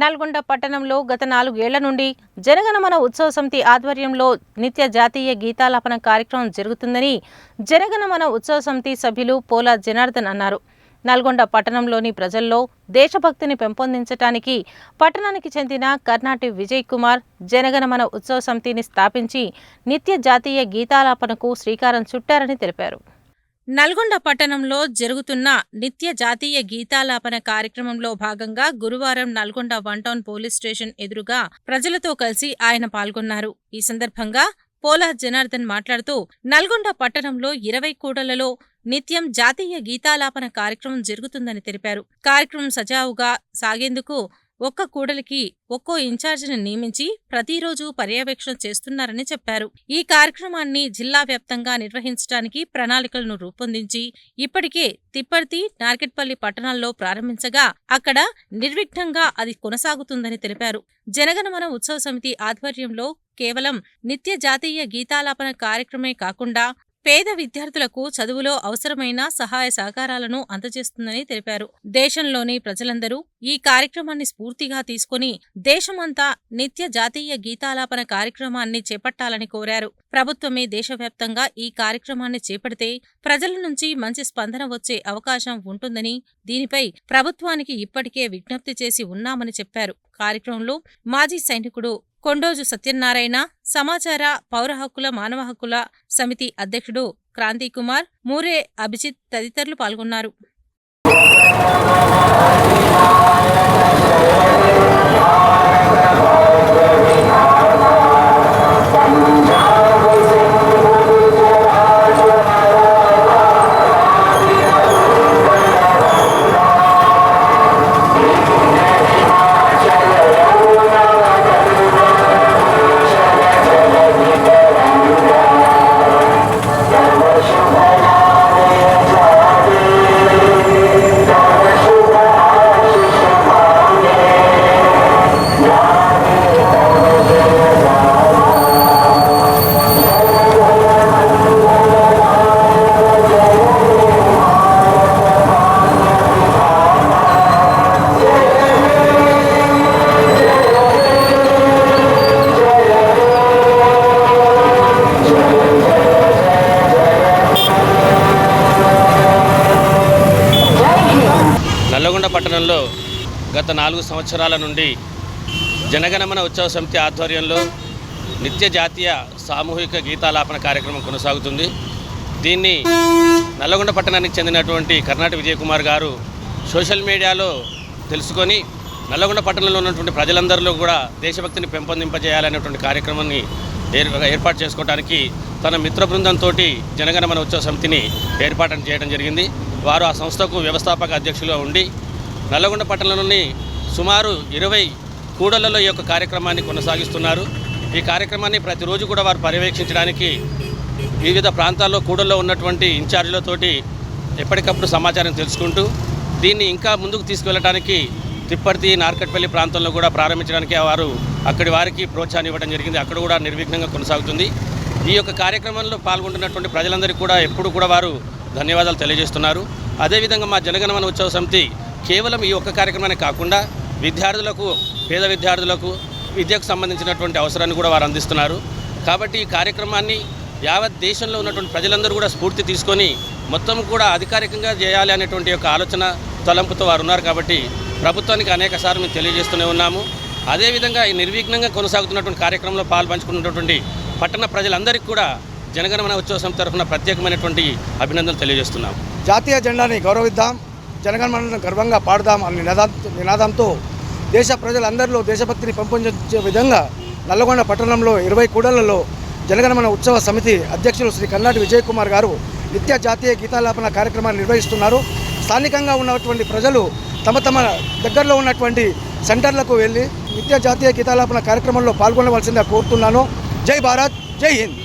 నల్గొండ పట్టణంలో గత నాలుగేళ్ళ నుండి జనగణమన ఉత్సవ సమితి ఆధ్వర్యంలో నిత్య జాతీయ గీతాలాపన కార్యక్రమం జరుగుతుందని జనగణమన ఉత్సవ సమితి సభ్యులు పోలా జనార్దన్ అన్నారు. నల్గొండ పట్టణంలోని ప్రజల్లో దేశభక్తిని పెంపొందించడానికి పట్టణానికి చెందిన కర్ణాటి విజయ్ కుమార్ జనగణమన ఉత్సవ సమితిని స్థాపించి నిత్య జాతీయ గీతాలాపనకు శ్రీకారం చుట్టారని తెలిపారు. నల్గొండ పట్టణంలో జరుగుతున్న నిత్య జాతీయ గీతాలాపన కార్యక్రమంలో భాగంగా గురువారం Nalgonda one town police station ఎదురుగా ప్రజలతో కలిసి ఆయన పాల్గొన్నారు. ఈ సందర్భంగా పోలా జనార్దన్ మాట్లాడుతూ నల్గొండ పట్టణంలో ఇరవై కూడలలో నిత్యం జాతీయ గీతాలాపన కార్యక్రమం జరుగుతుందని తెలిపారు. కార్యక్రమం సజావుగా సాగేందుకు ఒక్క కూడలికి ఒక్కో ఇన్ఛార్జిని నియమించి ప్రతిరోజు పర్యవేక్షణ చేస్తున్నారని చెప్పారు. ఈ కార్యక్రమాన్ని జిల్లా వ్యాప్తంగా నిర్వహించడానికి ప్రణాళికలను రూపొందించి ఇప్పటికే తిప్పర్తి నార్కెట్పల్లి పట్టణాల్లో ప్రారంభించగా అక్కడ నిర్విఘ్నంగా అది కొనసాగుతుందని తెలిపారు. జనగణమన ఉత్సవ సమితి ఆధ్వర్యంలో కేవలం నిత్య జాతీయ గీతాలాపన కార్యక్రమే కాకుండా పేద విద్యార్థులకు చదువులో అవసరమైన సహాయ సహకారాలను అందజేస్తుందని తెలిపారు. దేశంలోని ప్రజలందరూ ఈ కార్యక్రమాన్ని స్ఫూర్తిగా తీసుకుని దేశమంతా నిత్య జాతీయ గీతాలాపన కార్యక్రమాన్ని చేపట్టాలని కోరారు. ప్రభుత్వమే దేశవ్యాప్తంగా ఈ కార్యక్రమాన్ని చేపడితే ప్రజల నుంచి మంచి స్పందన వచ్చే అవకాశం ఉంటుందని దీనిపై ప్రభుత్వానికి ఇప్పటికే విజ్ఞప్తి చేసి ఉన్నామని చెప్పారు. కార్యక్రమంలో మాజీ సైనికుడు కొండోజు సత్యనారాయణ సమాచార పౌర హక్కుల మానవ హక్కుల సమితి అధ్యక్షుడు క్రాంతి కుమార్ మూరే అభిజిత్ తదితరులు పాల్గొన్నారు. గత నాలుగు సంవత్సరాల నుండి జనగణమన ఉత్సవ సమితి ఆధ్వర్యంలో నిత్య జాతీయ సామూహిక గీతాలాపన కార్యక్రమం కొనసాగుతుంది. దీన్ని నల్లగొండ పట్టణానికి చెందినటువంటి కర్ణాటక విజయకుమార్ గారు సోషల్ మీడియాలో తెలుసుకొని నల్లగొండ పట్టణంలో ఉన్నటువంటి ప్రజలందరిలో కూడా దేశభక్తిని పెంపొందింపజేయాలనేటువంటి కార్యక్రమాన్ని ఏర్పాటు చేసుకోవడానికి తన మిత్ర బృందంతో జనగణమన ఉత్సవ సమితిని ఏర్పాటు చేయడం జరిగింది. వారు ఆ సంస్థకు వ్యవస్థాపక అధ్యక్షులుగా ఉండి నల్లగొండ పట్టణంలోని సుమారు ఇరవై కూడలలో ఈ యొక్క కార్యక్రమాన్ని కొనసాగిస్తున్నారు. ఈ కార్యక్రమాన్ని ప్రతిరోజు కూడా వారు పర్యవేక్షించడానికి వివిధ ప్రాంతాల్లో కూడల్లో ఉన్నటువంటి ఇన్ఛార్జీలతోటి ఎప్పటికప్పుడు సమాచారం తెలుసుకుంటూ దీన్ని ఇంకా ముందుకు తీసుకువెళ్ళడానికి తిప్పర్తి నార్కట్పల్లి ప్రాంతంలో కూడా ప్రారంభించడానికి వారు అక్కడి వారికి ప్రోత్సాహం ఇవ్వడం జరిగింది. అక్కడ కూడా నిర్విఘ్నంగా కొనసాగుతుంది. ఈ యొక్క కార్యక్రమంలో పాల్గొంటున్నటువంటి ప్రజలందరికీ కూడా ఎప్పుడు కూడా వారు ధన్యవాదాలు తెలియజేస్తున్నారు. అదేవిధంగా మా జనగణమన ఉత్సవ సమితి కేవలం ఈ ఒక్క కార్యక్రమాన్ని కాకుండా విద్యార్థులకు పేద విద్యార్థులకు విద్యకు సంబంధించినటువంటి అవసరాన్ని కూడా వారు అందిస్తున్నారు. కాబట్టి ఈ కార్యక్రమాన్ని యావత్ దేశంలో ఉన్నటువంటి ప్రజలందరూ కూడా స్ఫూర్తి తీసుకొని మొత్తం కూడా అధికారికంగా చేయాలి అనేటువంటి యొక్క ఆలోచన తలంపుతో వారు ఉన్నారు కాబట్టి ప్రభుత్వానికి అనేక సార్లు మేము తెలియజేస్తూనే ఉన్నాము. అదేవిధంగా ఈ నిర్విఘ్నంగా కొనసాగుతున్నటువంటి కార్యక్రమంలో పాల్పంచుకున్నటువంటి పట్టణ ప్రజలందరికీ కూడా జనగణమన ఉత్సవం తరఫున ప్రత్యేకమైనటువంటి అభినందనలు తెలియజేస్తున్నాము. జాతీయ జెండాని గౌరవిద్దాం. జనగణమనను గర్వంగా పాడుదాం అనే నినాదా నినాదంతో దేశ ప్రజలందరిలో దేశభక్తిని పెంపొందించే విధంగా నల్లగొండ పట్టణంలో ఇరవై కూడళ్ళలో జనగణమన ఉత్సవ సమితి అధ్యక్షులు శ్రీ కర్ణాటి విజయ్ కుమార్ గారు నిత్య జాతీయ గీతాలాపన కార్యక్రమాన్ని నిర్వహిస్తున్నారు. స్థానికంగా ఉన్నటువంటి ప్రజలు తమ తమ దగ్గరలో ఉన్నటువంటి సెంటర్లకు వెళ్ళి నిత్య జాతీయ గీతాలాపన కార్యక్రమంలో పాల్గొనవలసిందిగా కోరుతున్నాను. జై భారత్ జై హింద్.